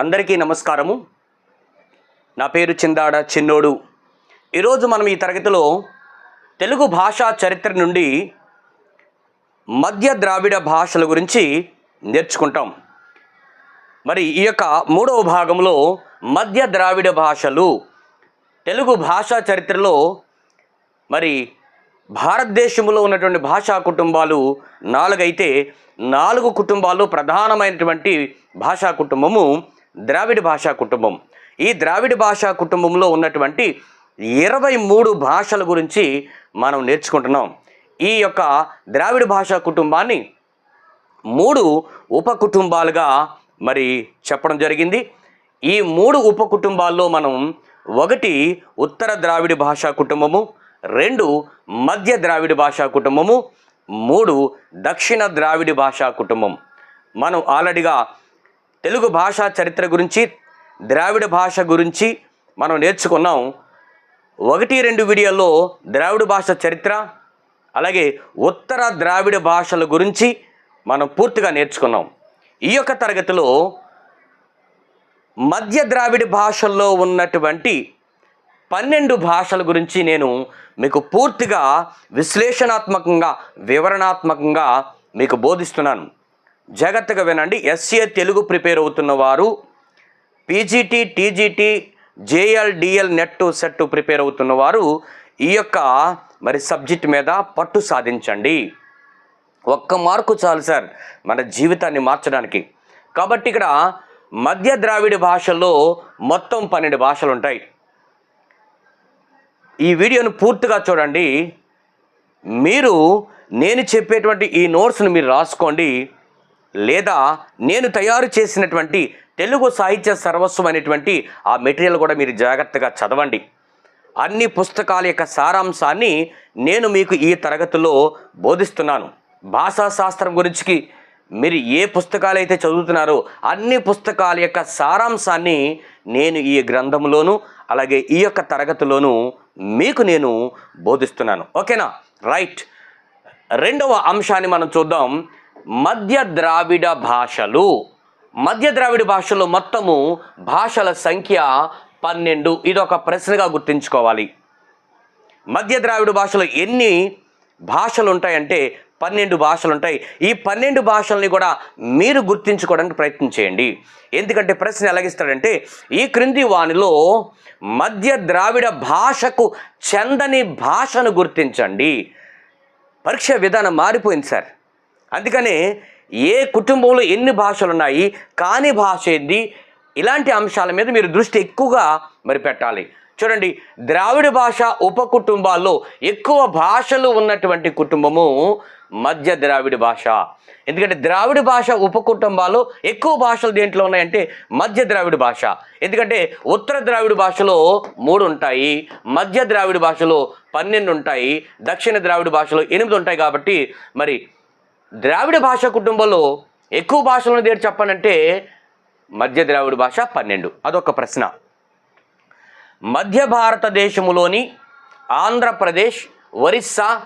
అందరికీ నమస్కారము. నా పేరు చిందాడ చిన్నోడు. ఈరోజు మనం ఈ తరగతిలో తెలుగు భాషా చరిత్ర నుండి మధ్య ద్రావిడ భాషల గురించి నేర్చుకుంటాం. మరి ఈ యొక్క మూడవ భాగంలో మధ్య ద్రావిడ భాషలు తెలుగు భాషా చరిత్రలో మరి భారతదేశంలో ఉన్నటువంటి భాషా కుటుంబాలు నాలుగైతే నాలుగు కుటుంబాలు ప్రధానమైనటువంటి భాషా కుటుంబము ద్రావిడ భాషా కుటుంబం. ఈ ద్రావిడ భాషా కుటుంబంలో ఉన్నటువంటి ఇరవై మూడు భాషల గురించి మనం నేర్చుకుంటున్నాం. ఈ యొక్క ద్రావిడ భాషా కుటుంబాన్ని మూడు ఉప కుటుంబాలుగా మరి చెప్పడం జరిగింది. ఈ మూడు ఉప కుటుంబాల్లో మనం ఒకటి ఉత్తర ద్రావిడ భాషా కుటుంబము రెండు మధ్య ద్రావిడ భాషా కుటుంబము మూడు దక్షిణ ద్రావిడ భాషా కుటుంబం. మనం ఆల్రెడీగా తెలుగు భాషా చరిత్ర గురించి ద్రావిడ భాష గురించి మనం నేర్చుకున్నాం. ఒకటి రెండు వీడియోల్లో ద్రావిడ భాష చరిత్ర అలాగే ఉత్తర ద్రావిడ భాషల గురించి మనం పూర్తిగా నేర్చుకున్నాం. ఈ యొక్క తరగతిలో మధ్య ద్రావిడ భాషల్లో ఉన్నటువంటి పన్నెండు భాషల గురించి నేను మీకు పూర్తిగా విశ్లేషణాత్మకంగా వివరణాత్మకంగా మీకు బోధిస్తున్నాను. జాగ్రత్తగా వినండి. ఎస్సీఏ తెలుగు ప్రిపేర్ అవుతున్న వారు PGT TGT JL DL NET SET prepare అవుతున్న వారు ఈ యొక్క మరి సబ్జెక్ట్ మీద పట్టు సాధించండి. ఒక్క మార్కు చాలు సార్ మన జీవితాన్ని మార్చడానికి. కాబట్టి ఇక్కడ మధ్య ద్రావిడ భాషల్లో మొత్తం పన్నెండు భాషలు ఉంటాయి. ఈ వీడియోను పూర్తిగా చూడండి. మీరు నేను చెప్పేటువంటి ఈ నోట్స్ను మీరు రాసుకోండి. లేదా నేను తయారు చేసినటువంటి తెలుగు సాహిత్య సర్వస్వం అనేటువంటి ఆ మెటీరియల్ కూడా మీరు జాగ్రత్తగా చదవండి. అన్ని పుస్తకాల యొక్క సారాంశాన్ని నేను మీకు ఈ తరగతిలో బోధిస్తున్నాను. భాషా శాస్త్రం గురించి మీరు ఏ పుస్తకాలు అయితే చదువుతున్నారో అన్ని పుస్తకాల యొక్క సారాంశాన్ని నేను ఈ గ్రంథంలోను అలాగే ఈ యొక్క తరగతిలోను మీకు నేను బోధిస్తున్నాను. ఓకేనా? రైట్. రెండవ అంశాన్ని మనం చూద్దాం. మధ్య ద్రావిడ భాషలు. మధ్య ద్రావిడ భాషలో మొత్తము భాషల సంఖ్య పన్నెండు. ఇది ఒక ప్రశ్నగా గుర్తుంచుకోవాలి. మధ్య ద్రావిడ భాషలో ఎన్ని భాషలు ఉంటాయంటే పన్నెండు భాషలు ఉంటాయి ఈ పన్నెండు భాషల్ని కూడా మీరు గుర్తించుకోవడానికి ప్రయత్నం చేయండి. ఎందుకంటే ప్రశ్న ఎలాగిస్తాడంటే ఈ క్రింది వానిలో మధ్య ద్రావిడ భాషకు చెందని భాషను గుర్తించండి. పరీక్ష విధానం మారిపోయింది సార్. అందుకనే ఏ కుటుంబంలో ఎన్ని భాషలు ఉన్నాయి కాని భాష ఏంది ఇలాంటి అంశాల మీద మీరు దృష్టి ఎక్కువగా మరి పెట్టాలి. చూడండి ద్రావిడ భాష ఉప కుటుంబాల్లో ఎక్కువ భాషలు ఉన్నటువంటి కుటుంబము మధ్య ద్రావిడ భాష. ఎందుకంటే ద్రావిడ భాష ఉప ఎక్కువ భాషలు దేంట్లో ఉన్నాయంటే మధ్య ద్రావిడ భాష. ఎందుకంటే ఉత్తర ద్రావిడ భాషలో మూడు ఉంటాయి మధ్య ద్రావిడ భాషలో పన్నెండు ఉంటాయి దక్షిణ ద్రావిడ భాషలో ఎనిమిది ఉంటాయి కాబట్టి మరి ద్రావిడ భాష కుటుంబంలో ఎక్కువ భాషలను దేడు చెప్పాలంటే మధ్య ద్రావిడ భాష పన్నెండు. అదొక ప్రశ్న. మధ్య భారతదేశములోని ఆంధ్రప్రదేశ్ ఒరిస్సా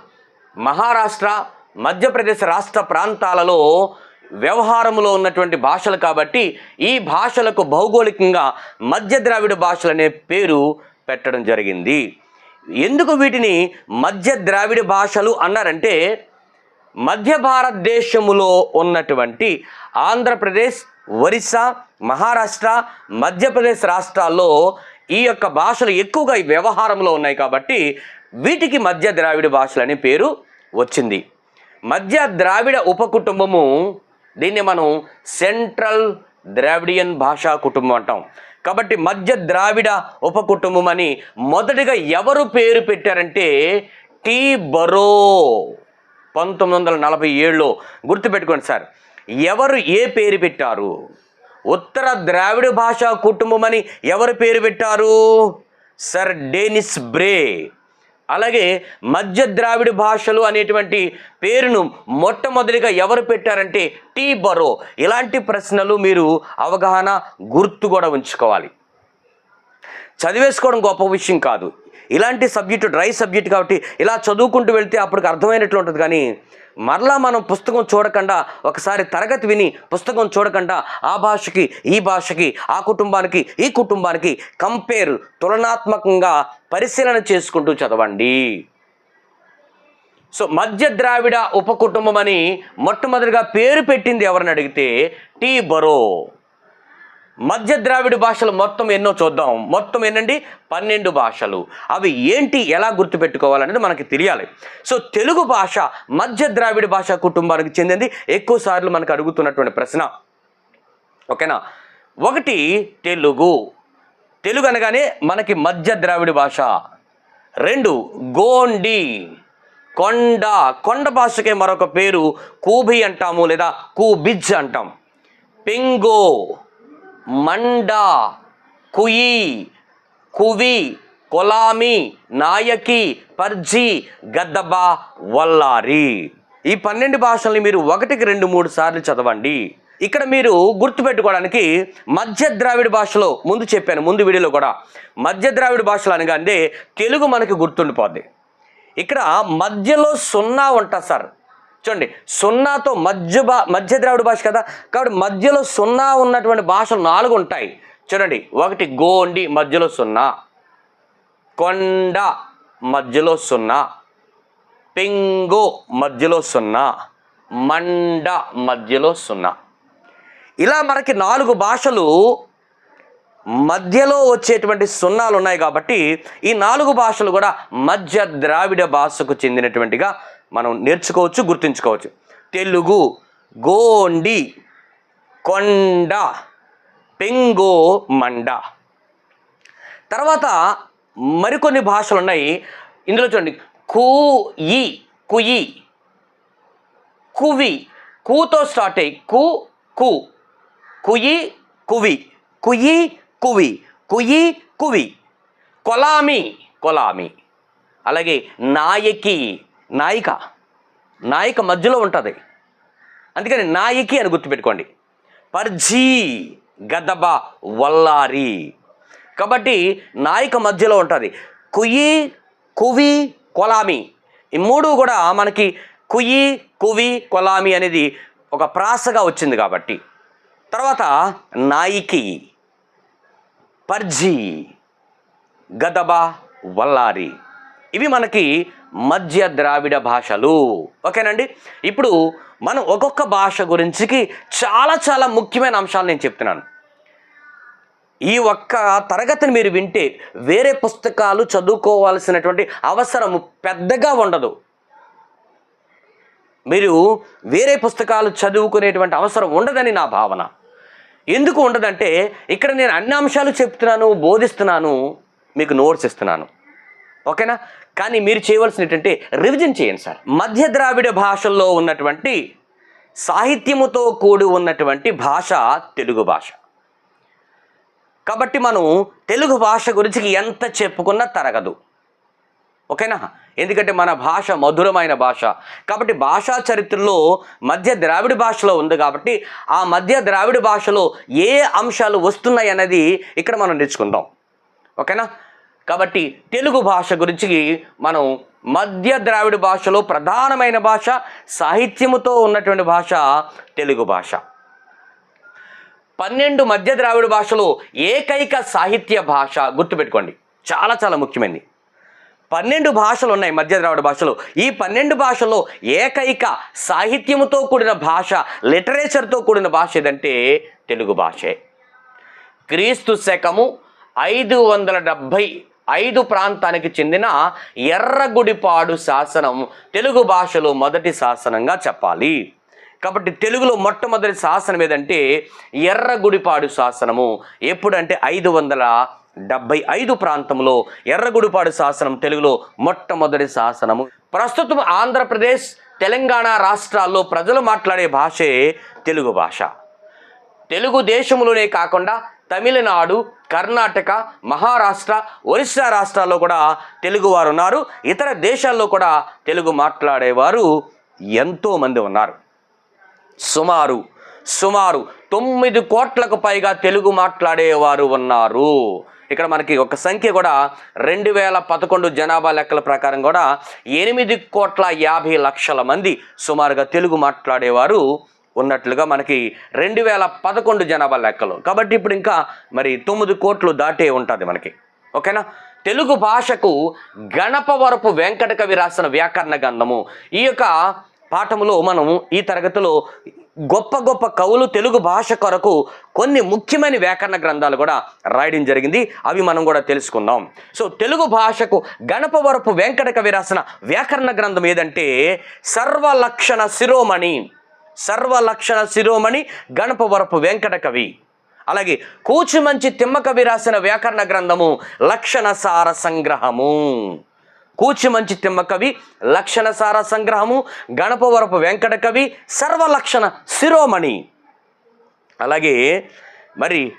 మహారాష్ట్ర మధ్యప్రదేశ్ రాష్ట్ర ప్రాంతాలలో వ్యవహారంలో ఉన్నటువంటి భాషలు కాబట్టి ఈ భాషలకు భౌగోళికంగా మధ్య ద్రావిడ భాషలు అనే పేరు పెట్టడం జరిగింది. ఎందుకు వీటిని మధ్య ద్రావిడ భాషలు అన్నారంటే మధ్య భారతదేశములో ఉన్నటువంటి ఆంధ్రప్రదేశ్ ఒరిస్సా మహారాష్ట్ర మధ్యప్రదేశ్ రాష్ట్రాల్లో ఈ యొక్క భాషలు ఎక్కువగా ఈ వ్యవహారంలో ఉన్నాయి కాబట్టి వీటికి మధ్య ద్రావిడ భాషలు అనే పేరు వచ్చింది. మధ్య ద్రావిడ ఉపకుటుంబము దీన్ని మనం సెంట్రల్ ద్రావిడియన్ భాషా కుటుంబం అంటాం. కాబట్టి మధ్య ద్రావిడ ఉపకుటుంబం అని మొదటిగా ఎవరు పేరు పెట్టారంటే టీ బరో. పంతొమ్మిది వందల నలభై ఏడులో గుర్తుపెట్టుకోండి సార్. ఎవరు ఏ పేరు పెట్టారు? ఉత్తర ద్రావిడ భాషా కుటుంబం అని ఎవరు పేరు పెట్టారు? Sir Denis Bray. అలాగే మధ్య ద్రావిడ భాషలు అనేటువంటి పేరును మొట్టమొదటిగా ఎవరు పెట్టారంటే టీ బరో. ఇలాంటి ప్రశ్నలు మీరు అవగాహన గుర్తు కూడా ఉంచుకోవాలి. చదివేసుకోవడం గొప్ప విషయం కాదు. ఇలాంటి సబ్జెక్టు డ్రై సబ్జెక్ట్ కాబట్టి ఇలా చదువుకుంటూ వెళ్తే అప్పటికి అర్థమైనట్లు ఉంటుంది. కానీ మరలా మనం పుస్తకం చూడకుండా ఒకసారి తరగతి విని పుస్తకం చూడకుండా ఆ భాషకి ఈ భాషకి ఆ కుటుంబానికి ఈ కుటుంబానికి కంపేర్ తులనాత్మకంగా పరిశీలన చేసుకుంటూ చదవండి. సో మధ్య ద్రావిడ ఉపకుటుంబం అని మొట్టమొదటిగా పేరు పెట్టింది ఎవరిని అడిగితే టీ బరో. మధ్య ద్రావిడ భాషలు మొత్తం ఎన్నో చూద్దాం. మొత్తం ఏంటండి పన్నెండు భాషలు. అవి ఏంటి? ఎలా గుర్తుపెట్టుకోవాలనేది మనకి తెలియాలి. సో తెలుగు భాష మధ్య ద్రావిడ భాష కుటుంబానికి చెందింది. ఎక్కువ సార్లు మనకు అడుగుతున్నటువంటి ప్రశ్న. ఓకేనా? ఒకటి తెలుగు. తెలుగు అనగానే మనకి మధ్య ద్రావిడ భాష. రెండు గోండి. కొండ. కొండ భాషకే మరొక పేరు. కూబి అంటాము లేదా కూబిజ్ అంటాం. పింగో. మండ కుయి కువి కొలామి నాయకి పర్జి గద్దబ వల్లారి. ఈ పన్నెండు భాషల్ని మీరు ఒకటికి రెండు మూడు సార్లు చదవండి. ఇక్కడ మీరు గుర్తుపెట్టుకోవడానికి మధ్య ద్రావిడ భాషలో ముందు చెప్పాను ముందు వీడియోలో కూడా. మధ్య ద్రావిడ భాషలు అనగానే తెలుగు మనకి గుర్తుండిపోద్ది. ఇక్కడ మధ్యలో సున్నా ఉంటుంది సార్. చూడండి సున్నాతో మధ్య భా మధ్య ద్రావిడ భాష కదా? కాబట్టి మధ్యలో సున్నా ఉన్నటువంటి భాషలు నాలుగు ఉంటాయి. చూడండి ఒకటి గోండి మధ్యలో సున్నా. కొండ మధ్యలో సున్నా. పెంగో మధ్యలో సున్నా. మండ మధ్యలో సున్నా. ఇలా మనకి నాలుగు భాషలు మధ్యలో వచ్చేటువంటి సున్నాలు ఉన్నాయి కాబట్టి ఈ నాలుగు భాషలు కూడా మధ్య ద్రావిడ భాషకు చెందినటువంటిగా మనం నేర్చుకోవచ్చు గుర్తుంచుకోవచ్చు. తెలుగు గోండి కొండ పెంగో మండ. తర్వాత మరికొన్ని భాషలు ఉన్నాయి ఇందులో చూడండి. కుయి కుయి. కువి. కూతో స్టార్ట్ అయ్యి కు కు. కుయి కువి. కుయి కువి. కుయి కువి. కొలామి కొలామి. అలాగే నాయకి. నాయిక. నాయిక మధ్యలో ఉంటుంది. అందుకని నాయికి అని గుర్తుపెట్టుకోండి. పర్జీ గదబ వల్లారి. కాబట్టి నాయిక మధ్యలో ఉంటుంది. కుయి కువి కొలామి. ఈ మూడు కూడా మనకి కుయి కువి కొలామి అనేది ఒక ప్రాసగా వచ్చింది కాబట్టి. తర్వాత నాయికి. పర్జీ గదబ వల్లారి. ఇవి మనకి మధ్య ద్రావిడ భాషలు. ఓకేనండి? ఇప్పుడు మనం ఒక్కొక్క భాష గురించికి చాలా చాలా ముఖ్యమైన అంశాలు నేను చెప్తున్నాను. ఈ ఒక్క తరగతిని మీరు వింటే వేరే పుస్తకాలు చదువుకోవాల్సినటువంటి అవసరం పెద్దగా ఉండదు. మీరు వేరే పుస్తకాలు చదువుకునేటువంటి అవసరం ఉండదని నా భావన. ఎందుకు ఉండదంటే ఇక్కడ నేను అన్ని అంశాలు చెప్తున్నాను బోధిస్తున్నాను మీకు నోట్స్ ఇస్తున్నాను. ఓకేనా? కానీ మీరు చేయవలసిన ఏంటంటే రివిజన్ చేయండి సార్. మధ్య ద్రావిడ భాషల్లో ఉన్నటువంటి సాహిత్యముతో కూడి ఉన్నటువంటి భాష తెలుగు భాష. కాబట్టి మనం తెలుగు భాష గురించి ఎంత చెప్పుకున్నా తరగదు. ఓకేనా? ఎందుకంటే మన భాష మధురమైన భాష. కాబట్టి భాషా చరిత్రలో మధ్య ద్రావిడ భాషలో ఉంది కాబట్టి ఆ మధ్య ద్రావిడ భాషలో ఏ అంశాలు వస్తున్నాయి అనేది ఇక్కడ మనం నేర్చుకుందాం. ఓకేనా? కాబట్టి తెలుగు భాష గురించి మనం మధ్య ద్రావిడ భాషలో ప్రధానమైన భాష సాహిత్యముతో ఉన్నటువంటి భాష తెలుగు భాష. పన్నెండు మధ్య ద్రావిడ భాషలో ఏకైక సాహిత్య భాష గుర్తుపెట్టుకోండి. చాలా చాలా ముఖ్యమైనది. పన్నెండు భాషలు ఉన్నాయి మధ్య ద్రావిడ భాషలో. ఈ పన్నెండు భాషల్లో ఏకైక సాహిత్యముతో కూడిన భాష లిటరేచర్తో కూడిన భాష ఏదంటే తెలుగు భాషే. క్రీస్తు శకము ఐదు వందల డెబ్భై ఐదు ప్రాంతానికి చెందిన ఎర్రగుడిపాడు శాసనం తెలుగు భాషలో మొదటి శాసనంగా చెప్పాలి. కాబట్టి తెలుగులో మొట్టమొదటి శాసనం ఏదంటే ఎర్రగుడిపాడు శాసనము. ఎప్పుడంటే ఐదు వందల డెబ్బై ఐదు ప్రాంతంలో ఎర్రగుడిపాడు శాసనం తెలుగులో మొట్టమొదటి శాసనము. ప్రస్తుతం ఆంధ్రప్రదేశ్ తెలంగాణ రాష్ట్రాల్లో ప్రజలు మాట్లాడే భాషే తెలుగు భాష. తెలుగు దేశంలోనే కాకుండా తమిళనాడు కర్ణాటక మహారాష్ట్ర ఒరిస్సా రాష్ట్రాల్లో కూడా తెలుగువారు ఉన్నారు ఇతర దేశాల్లో కూడా తెలుగు మాట్లాడేవారు ఎంతోమంది ఉన్నారు. సుమారు సుమారు తొమ్మిది కోట్లకు పైగా తెలుగు మాట్లాడేవారు ఉన్నారు. ఇక్కడ మనకి ఒక సంఖ్య కూడా రెండు వేల పదకొండు జనాభా లెక్కల ప్రకారం కూడా ఎనిమిది కోట్ల యాభై లక్షల మంది సుమారుగా తెలుగు మాట్లాడేవారు ఉన్నట్లుగా మనకి రెండు వేల పదకొండు జనాభా లెక్కలు. కాబట్టి ఇప్పుడు ఇంకా మరి తొమ్మిది కోట్లు దాటే ఉంటుంది మనకి. ఓకేనా? తెలుగు భాషకు గణపవరపు వెంకట కవి రాసిన వ్యాకరణ గంధము ఈ యొక్క పాఠములో మనం ఈ తరగతిలో గొప్ప గొప్ప కవులు తెలుగు భాష కొరకు కొన్ని ముఖ్యమైన వ్యాకరణ గ్రంథాలు కూడా రాయడం జరిగింది. అవి మనం కూడా తెలుసుకుందాం. సో తెలుగు భాషకు గణపవరపు వెంకట కవి రాసిన వ్యాకరణ గ్రంథం ఏదంటే సర్వలక్షణ శిరోమణి. సర్వలక్షణ శిరోమణి గణపవరపు వెంకట కవి అలాగే కూచిమంచి తిమ్మకవి రాసిన వ్యాకరణ గ్రంథము లక్షణ సార సంగ్రహము. కూచిమంచి తిమ్మకవి లక్షణ సార సంగ్రహము గణపవరపు వెంకట కవి సర్వలక్షణ శిరోమణి. అలాగే మరి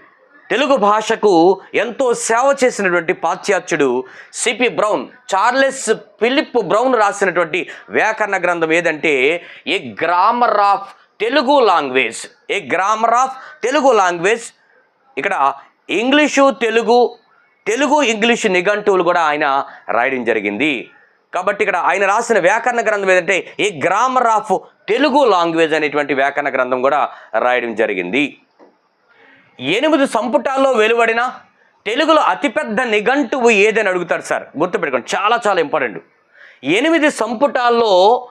తెలుగు భాషకు ఎంతో సేవ చేసినటువంటి పాశ్చాత్యుడు CP Brown Charles Philip Brown రాసినటువంటి వ్యాకరణ గ్రంథం ఏదంటే a grammar of Telugu language a grammar of Telugu language. ఇక్కడ ఇంగ్లీషు తెలుగు తెలుగు ఇంగ్లీషు నిఘంటువులు కూడా ఆయన రాయడం జరిగింది. కాబట్టి ఇక్కడ ఆయన రాసిన వ్యాకరణ గ్రంథం ఏదంటే a grammar of Telugu language అనేటువంటి వ్యాకరణ గ్రంథం కూడా రాయడం జరిగింది. ఎనిమిది సంపుటాల్లో వెలువడిన తెలుగులో అతిపెద్ద నిఘంటువు ఏదని అడుగుతారు సార్. గుర్తుపెట్టుకోండి చాలా చాలా ఇంపార్టెంట్. ఎనిమిది సంపుటాల్లో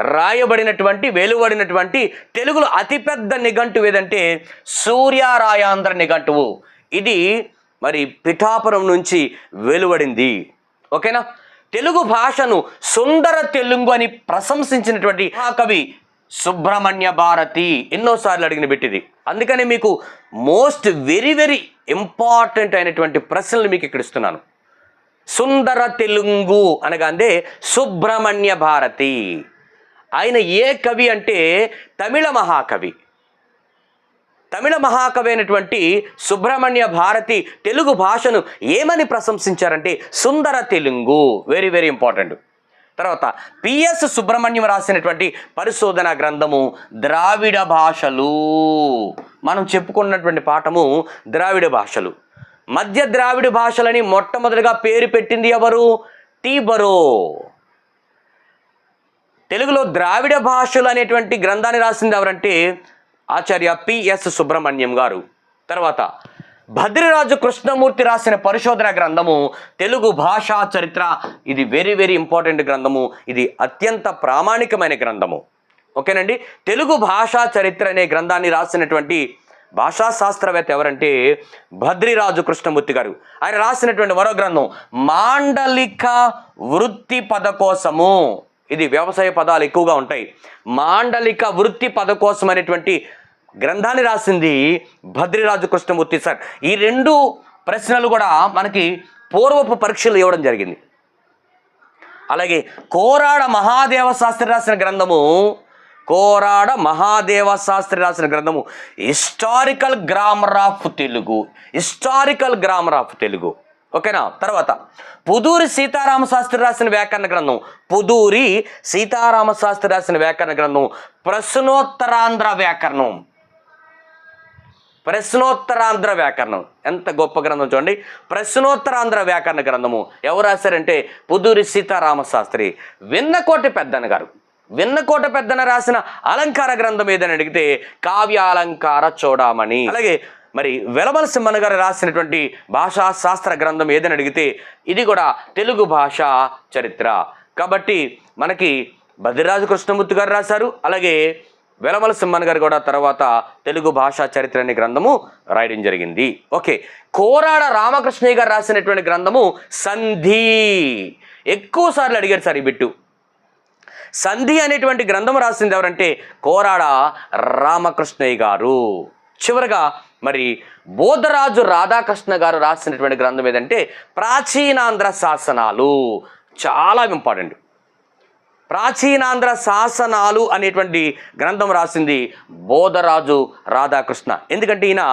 రాయబడినటువంటి వెలువడినటువంటి తెలుగులో అతిపెద్ద నిఘంటువు ఏదంటే సూర్యారాయాంధ్ర నిఘంటువు. ఇది మరి పిఠాపురం నుంచి వెలువడింది. ఓకేనా? తెలుగు భాషను సుందర తెలుగు అని ప్రశంసించినటువంటి మహాకవి సుబ్రహ్మణ్య భారతి ఎన్నోసార్లు అడిగిన పెట్టింది. అందుకని మీకు మోస్ట్ వెరీ వెరీ ఇంపార్టెంట్ అయినటువంటి ప్రశ్నలు మీకు ఇక్కడ ఇస్తున్నాను. సుందర తెలుగు అనగా సుబ్రహ్మణ్య భారతి. ఆయన ఏ కవి అంటే తమిళ మహాకవి. తమిళ మహాకవి అయినటువంటి సుబ్రహ్మణ్య భారతి తెలుగు భాషను ఏమని ప్రశంసించారంటే సుందర తెలుగు. వెరీ వెరీ ఇంపార్టెంట్ తర్వాత పిఎస్ సుబ్రహ్మణ్యం రాసినటువంటి పరిశోధన గ్రంథము ద్రావిడ భాషలు. మనం చెప్పుకున్నటువంటి పాఠము ద్రావిడ భాషలు. మధ్య ద్రావిడ భాషలని మొట్టమొదటిగా పేరు పెట్టింది ఎవరు? టీబరో. తెలుగులో ద్రావిడ భాషలు అనేటువంటి గ్రంథాన్ని రాసింది ఎవరంటే ఆచార్య పిఎస్ సుబ్రహ్మణ్యం గారు. తర్వాత భద్రిరాజు కృష్ణమూర్తి రాసిన పరిశోధన గ్రంథము తెలుగు భాషా చరిత్ర ఇది వెరీ వెరీ ఇంపార్టెంట్ గ్రంథము ఇది అత్యంత ప్రామాణికమైన గ్రంథము. ఓకేనండి? తెలుగు భాషా చరిత్ర అనే గ్రంథాన్ని రాసినటువంటి భాషా శాస్త్రవేత్త ఎవరంటే భద్రిరాజు కృష్ణమూర్తి గారు. ఆయన రాసినటువంటి మరో గ్రంథం మాండలిక వృత్తి పదకోసము ఇది వ్యవసాయ పదాలు ఎక్కువగా ఉంటాయి. మాండలిక వృత్తి పదకోసం అనేటువంటి గ్రంథాన్ని రాసింది భద్రిరాజు కృష్ణమూర్తి సార్. ఈ రెండు ప్రశ్నలు కూడా మనకి పూర్వపు పరీక్షలు ఇవ్వడం జరిగింది. అలాగే కోరాడ మహాదేవ శాస్త్రి రాసిన గ్రంథము కోరాడ మహాదేవ శాస్త్రి రాసిన గ్రంథము historical grammar of Telugu historical grammar of Telugu. ఓకేనా? తర్వాత పుదూరి సీతారామ శాస్త్రి రాసిన వ్యాకరణ గ్రంథం పుదూరి సీతారామ శాస్త్రి రాసిన వ్యాకరణ గ్రంథం ప్రశ్నోత్తరాంధ్ర వ్యాకరణం. ప్రశ్నోత్తరాంధ్ర వ్యాకరణం. ఎంత గొప్ప గ్రంథం చూడండి. ప్రశ్నోత్తరాంధ్ర వ్యాకరణ గ్రంథము ఎవరు రాశారంటే పుదూరి సీతారామ శాస్త్రి విన్నకోటి పెద్దన్న గారు. విన్నకోట పెద్దన రాసిన అలంకార గ్రంథం ఏదని అడిగితే కావ్యాలంకార చూడమని. అలాగే మరి వెలమల సింహన్ గారు రాసినటువంటి భాషా శాస్త్ర గ్రంథం ఏదని అడిగితే ఇది కూడా తెలుగు భాష చరిత్ర. కాబట్టి మనకి బద్రిరాజు కృష్ణమూర్తి గారు రాశారు. అలాగే వెలమల సింహన్ గారు కూడా తర్వాత తెలుగు భాషా చరిత్ర అనే గ్రంథము రాయడం జరిగింది. ఓకే. కోరాడ రామకృష్ణయ్య గారు రాసినటువంటి గ్రంథము సంధి. ఎక్కువ సార్లు అడిగారు సార్ ఈ బిట్టు. సంధి అనేటువంటి గ్రంథం రాసింది ఎవరంటే కోరాడ రామకృష్ణయ్య గారు. చివరగా మరి బోధరాజు రాధాకృష్ణ గారు రాసినటువంటి గ్రంథం ఏదంటే ప్రాచీనాంధ్ర శాసనాలు. చాలా ఇంపార్టెంట్. ప్రాచీనాంధ్ర శాసనాలు అనేటువంటి గ్రంథం రాసింది బోధరాజు రాధాకృష్ణ. ఎందుకంటే ఈయన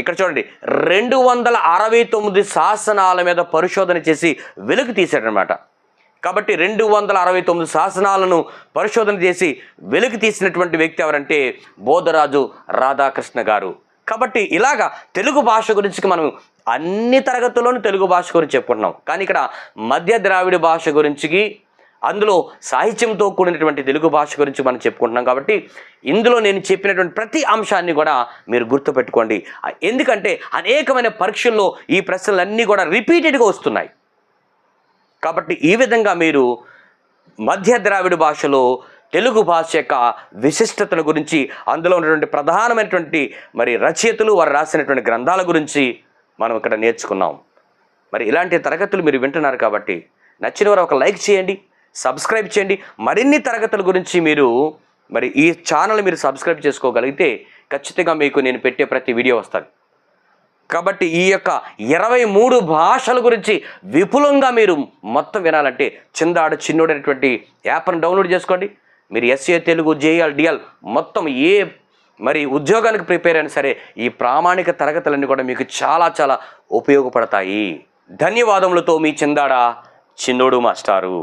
ఇక్కడ చూడండి రెండు వందల అరవై తొమ్మిది శాసనాల మీద పరిశోధన చేసి వెలుగు తీశాడనమాట కాబట్టి రెండు వందల అరవై తొమ్మిది శాసనాలను పరిశోధన చేసి వెలుగు తీసినటువంటి వ్యక్తి ఎవరంటే బోధరాజు రాధాకృష్ణ గారు. కాబట్టి ఇలాగా తెలుగు భాష గురించి మనం అన్ని తరగతుల్లోనూ తెలుగు భాష గురించి చెప్పుకుంటున్నాం. కానీ ఇక్కడ మధ్య ద్రావిడ భాష గురించి అందులో సాహిత్యంతో కూడినటువంటి తెలుగు భాష గురించి మనం చెప్పుకుంటున్నాం కాబట్టి ఇందులో నేను చెప్పినటువంటి ప్రతి అంశాన్ని కూడా మీరు గుర్తుపెట్టుకోండి. ఎందుకంటే అనేకమైన పరీక్షల్లో ఈ ప్రశ్నలన్నీ కూడా రిపీటెడ్గా వస్తున్నాయి. కాబట్టి ఈ విధంగా మీరు మధ్య ద్రావిడ భాషలో తెలుగు భాష యొక్క విశిష్టతల గురించి అందులో ఉన్నటువంటి ప్రధానమైనటువంటి మరి రచయితలు వారు రాసినటువంటి గ్రంథాల గురించి మనం ఇక్కడ నేర్చుకున్నాం. మరి ఇలాంటి తరగతులు మీరు వింటున్నారు కాబట్టి నచ్చిన వారు ఒక లైక్ చేయండి. సబ్స్క్రైబ్ చేయండి. మరిన్ని తరగతుల గురించి మీరు మరి ఈ ఛానల్ మీరు సబ్స్క్రైబ్ చేసుకోగలిగితే ఖచ్చితంగా మీకు నేను పెట్టే ప్రతి వీడియో వస్తుంది. కాబట్టి ఈ యొక్క ఇరవై మూడు భాషల గురించి విపులంగా మీరు మొత్తం వినాలంటే చిందాడు చిన్నోడు అనేటువంటి యాప్ను డౌన్లోడ్ చేసుకోండి. మీరు ఎస్ఏ తెలుగు జేఎల్ డిఎల్ మొత్తం ఏ మరి ఉద్యోగానికి ప్రిపేర్ అయినా సరే ఈ ప్రామాణిక తరగతులన్నీ కూడా మీకు చాలా చాలా ఉపయోగపడతాయి. ధన్యవాదములతో మీ చిందాడ చిన్నోడు మాస్టారు.